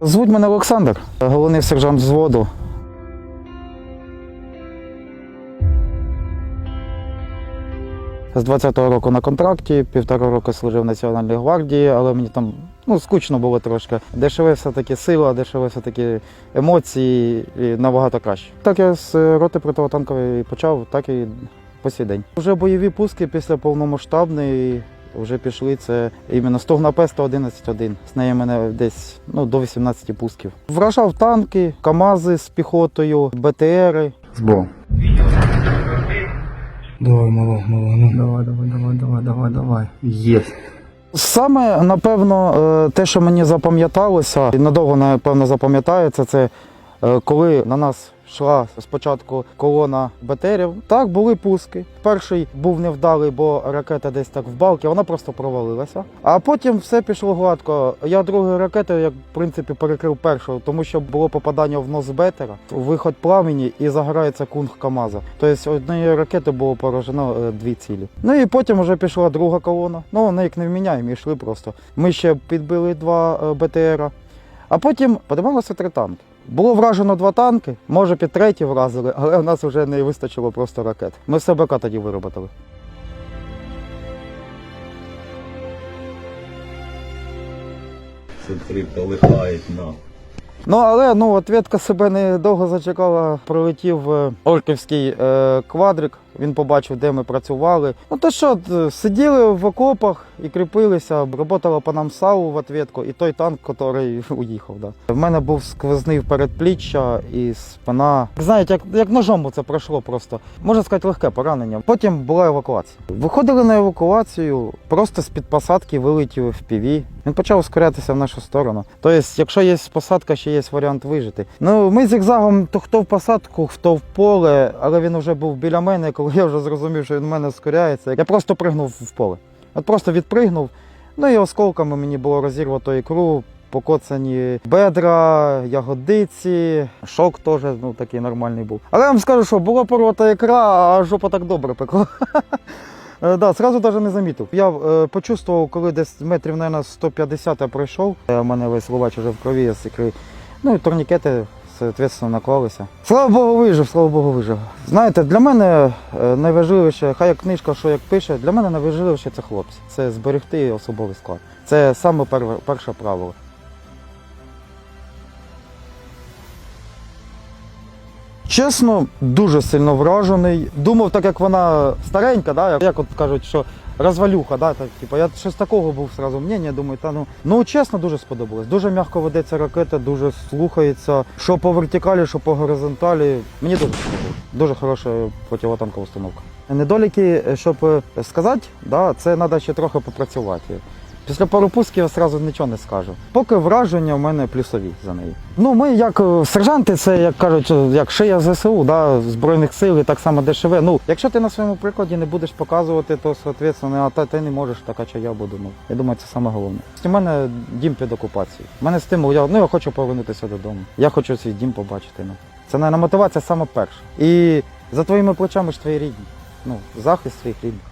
Звуть мене Олександр, головний сержант взводу. З 20-го року на контракті, півтора року служив в Національній гвардії, але мені там ну, скучно було трошки. Дешеве все-таки сила, дешеве все-таки емоції і набагато краще. Так я з роти противотанкової почав, так і по сей день. Вже бойові пуски після повномасштабної вже пішли. Це іменно Стогнапе 111-1. З неї мене десь ну, до 18 пусків. Вражав танки, КАМАЗи з піхотою, БТРи. Зброю. Давай, мало, мало, ну. Давай, давай, давай, давай, давай, давай. Є. Саме, напевно, е, те, що мені запам'яталося, і надовго, напевно, запам'ятається, це е, коли на нас йшла спочатку колона БТРів. Так, були пуски. Перший був невдалий, бо ракета десь так в балки, вона просто провалилася. А потім все пішло гладко. Я другою ракетою, як в принципі, перекрив першу, тому що було попадання в нос бетера, виход пламені і загорається кунг КАМАЗа. Тобто однією ракетою було поражено е, дві цілі. Ну і потім вже пішла друга колона. Ну, вони як не вміняємо, йшли просто. Ми ще підбили два е, БТРа. А потім подималося три танки. Було вражено два танки, може під третій вразили, але в нас вже не вистачило просто ракет. Ми все БК тоді вироботили. Центрівка лихають на. Ну але ну ответка себе недовго зачекала. Прилетів е, орківський е, квадрик. Він побачив, де ми працювали. Ну то що, сиділи в окопах і кріпилися, роботала по нам САУ в ответку, і той танк, який уїхав. Да. В мене був сквозний передпліччя і спина. Знаєте, як, як ножом це пройшло просто. Можна сказати, легке поранення. Потім була евакуація. Виходили на евакуацію, просто з-під посадки вилетів в піві. Він почав ускорятися в нашу сторону. Тобто, якщо є посадка, ще є варіант вижити. Ну, ми зігзагом то хто в посадку, хто в поле, але він вже був біля мене, коли я вже зрозумів, що він в мене ускоряється. Я просто пригнув в поле. От просто відпригнув. Ну і осколками мені було розірвато ікру, покоцані бедра, ягодиці, шок теж ну, такий нормальний був. Але я вам скажу, що була порвата ікра, а жопа так добре пекла. Е, Да, сразу навіть не замітив. Я е, коли десь метрів, мабуть, 150 я пройшов. У мене весь ловач вже в крові з ікри. Ну і турнікети, соответственно, наклалися. Слава Богу, вижив, слава Богу, вижив. Знаєте, для мене е, найважливіше, хай як книжка, що як пише, для мене найважливіше це хлопці. Це зберегти особовий склад. Це саме пер- перше правило. Чесно, дуже сильно вражений. Думав, так як вона старенька, да, як- от кажуть, що розвалюха, да, так, типу, я щось такого був сразу мнення, думаю, та ну. Ну чесно, дуже сподобалось. Дуже м'яко ведеться ракета, дуже слухається. Що по вертикалі, що по горизонталі. Мені дуже сподобалось. Дуже хороша противотанкова установка. Недоліки, щоб е, сказати, да, це треба ще трохи попрацювати. Після пару пусків я одразу нічого не скажу. Поки враження в мене плюсові за неї. Ну, ми як е, сержанти, це як кажуть, е, як шия ЗСУ, да, Збройних сил і так само ДШВ. Ну, якщо ти на своєму прикладі не будеш показувати, то соответственно, а та ти не можеш, така чи я буду. Ну, я думаю, це саме головне. У мене дім під окупацією. У мене стимул, я, ну, я хочу повернутися додому. Я хочу свій дім побачити. Ну. Це, мабуть, мотивація саме перша. І за твоїми плечами ж твої рідні. Ну, захист своїх рідних.